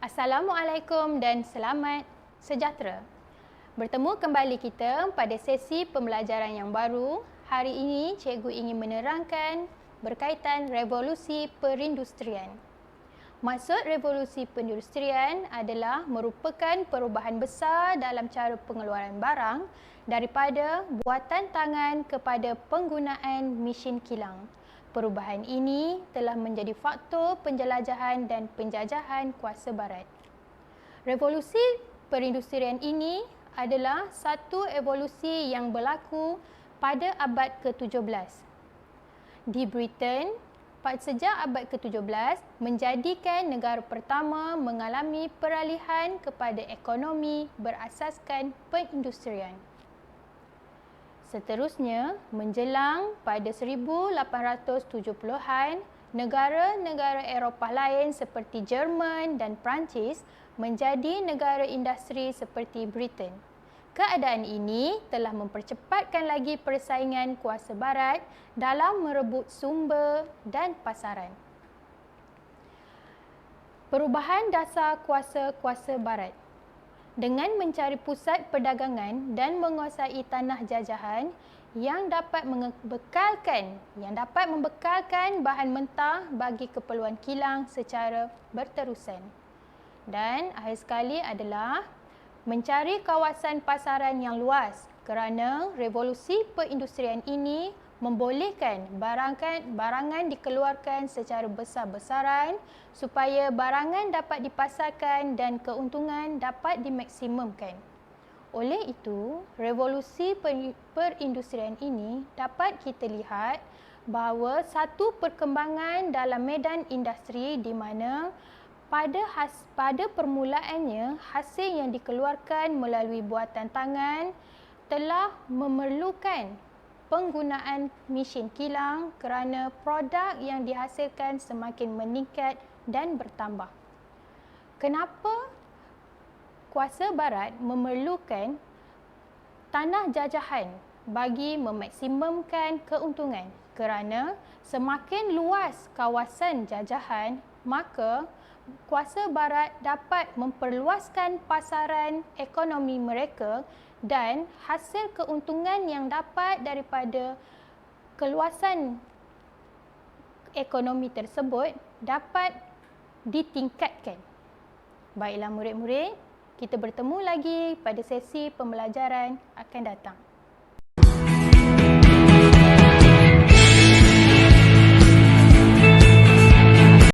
Assalamualaikum dan selamat sejahtera. Bertemu kembali kita pada sesi pembelajaran yang baru. Hari ini cikgu ingin menerangkan berkaitan revolusi perindustrian. Maksud revolusi perindustrian adalah merupakan perubahan besar dalam cara pengeluaran barang daripada buatan tangan kepada penggunaan mesin kilang. Perubahan ini telah menjadi faktor penjelajahan dan penjajahan kuasa barat. Revolusi perindustrian ini adalah satu evolusi yang berlaku pada abad ke-17. Di Britain, sejak abad ke-17 menjadikan negara pertama mengalami peralihan kepada ekonomi berasaskan perindustrian. Seterusnya, menjelang pada 1870-an, negara-negara Eropah lain seperti Jerman dan Perancis menjadi negara industri seperti Britain. Keadaan ini telah mempercepatkan lagi persaingan kuasa barat dalam merebut sumber dan pasaran. Perubahan dasar kuasa-kuasa barat dengan mencari pusat perdagangan dan menguasai tanah jajahan yang dapat membekalkan yang dapat membekalkan bahan mentah bagi keperluan kilang secara berterusan. Dan akhir sekali adalah mencari kawasan pasaran yang luas kerana revolusi perindustrian ini membolehkan barangan, barangan dikeluarkan secara besar-besaran supaya barangan dapat dipasarkan dan keuntungan dapat dimaksimumkan. Oleh itu, revolusi perindustrian ini dapat kita lihat bahawa satu perkembangan dalam medan industri di mana pada has, pada permulaannya hasil yang dikeluarkan melalui buatan tangan telah memerlukan penggunaan mesin kilang kerana produk yang dihasilkan semakin meningkat dan bertambah. Kenapa kuasa barat memerlukan tanah jajahan bagi memaksimumkan keuntungan? Kerana semakin luas kawasan jajahan, maka kuasa barat dapat memperluaskan pasaran ekonomi mereka dan hasil keuntungan yang dapat daripada keluasan ekonomi tersebut dapat ditingkatkan. Baiklah murid-murid, kita bertemu lagi pada sesi pembelajaran akan datang.